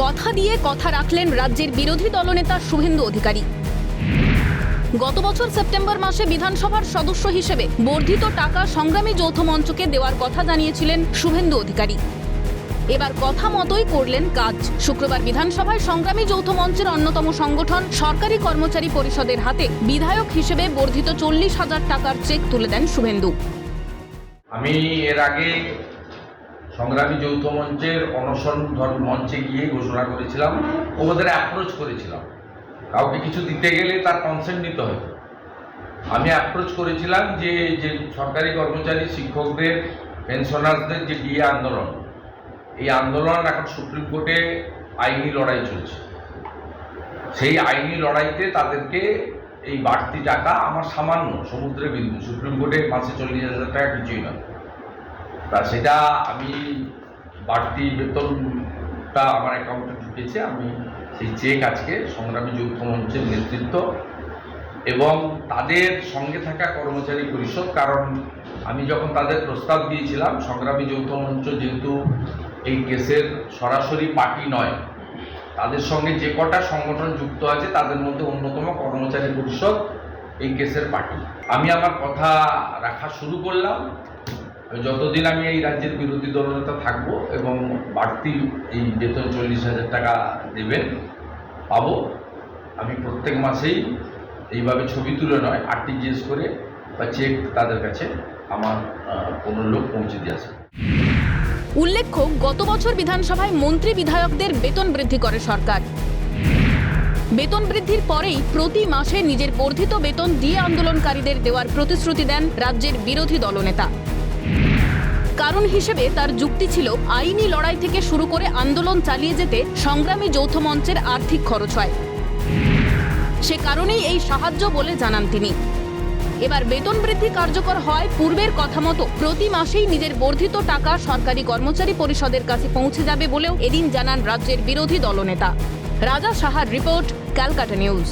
কথা দিয়ে কথা রাখলেন রাজ্যের বিরোধী দলনেতা শুভেন্দু অধিকারী। গত বছর সেপ্টেম্বর মাসে বিধানসভার সদস্য হিসেবে বর্ধিত টাকা সংগ্রামী যৌথ মঞ্চকে দেওয়ার কথা জানিয়েছিলেন শুভেন্দু অধিকারী। এবার কথা মতোই করলেন কাজ। শুক্রবার বিধানসভায় সংগ্রামী যৌথ মঞ্চের অন্যতম সংগঠন সরকারি কর্মচারী পরিষদের হাতে বিধায়ক হিসেবে বর্ধিত চল্লিশ হাজার টাকার চেক তুলে দেন শুভেন্দু। আমি এর আগে সংগ্রামী যৌথ মঞ্চের অনশন মঞ্চে গিয়ে ঘোষণা করেছিলাম, ওদের অ্যাপ্রোচ করেছিলাম। কাউকে কিছু দিতে গেলে তার কনসেন্ট নিতে হতো আমি অ্যাপ্রোচ করেছিলাম যে যে সরকারি কর্মচারী, শিক্ষকদের পেনশনার্সদের যে ডিএ আন্দোলন, এই আন্দোলন এখন সুপ্রিম কোর্টে আইনি লড়াই চলছে। সেই আইনি লড়াইতে তাদেরকে এই বাড়তি টাকা আমার সামান্য সমুদ্রে বিন্দু সুপ্রিম কোর্টে মাসে চল্লিশ হাজার টাকা কিছুই নয়। তা সেটা আমি বাড়তি বেতনটা আমার অ্যাকাউন্টে ঢুকেছে। আমি সেই চেক আজকে সংগ্রামী যৌথ মঞ্চের নেতৃত্ব এবং তাদের সঙ্গে থাকা কর্মচারী পরিষদ, কারণ আমি যখন তাদের প্রস্তাব দিয়েছিলাম, সংগ্রামী যৌথ মঞ্চ যেহেতু এই কেসের সরাসরি পার্টি নয়, তাদের সঙ্গে যে কটা সংগঠন যুক্ত আছে, তাদের মধ্যে অন্যতম কর্মচারী পরিষদ এই কেসের পার্টি। আমি আমার কথা রাখা শুরু করলাম। যতদিন আমি এই রাজ্যের বিরোধী দলনেতা থাকব এবং বাড়তি এই বেতন চল্লিশ হাজার টাকা দেবেন, পাব, আমি প্রত্যেক মাসেই এইভাবে ছবি তুলে নয়, আরটিজিএস করে বা চেক তাদের কাছে আমার কোনো লোক পৌঁছে দিয়ে আসবে। উল্লেখ্য, গত বছর বিধানসভায় মন্ত্রী বিধায়কদের বেতন বৃদ্ধি করে সরকার। বেতন বৃদ্ধির পরেই প্রতি মাসে নিজের বর্ধিত বেতন দিয়ে আন্দোলনকারীদের দেওয়ার প্রতিশ্রুতি দেন রাজ্যের বিরোধী দলনেতা। কারণ হিসেবে তার যুক্তি ছিল, আইনি লড়াই থেকে শুরু করে আন্দোলন চালিয়ে যেতে সংগ্রামী যৌথ মঞ্চের আর্থিক খরচ হয়। সে কারণেই এই সাহায্য বলে জানান তিনি। এবার বেতন বৃদ্ধি কার্যকর হয় পূর্বের কথা মতো প্রতি মাসেই নিজের বর্ধিত টাকা সরকারি কর্মচারী পরিষদের কাছে পৌঁছে যাবে বলেও এদিন জানান রাজ্যের বিরোধী দলনেতা। রাজা সাহার রিপোর্ট, ক্যালকাটা নিউজ।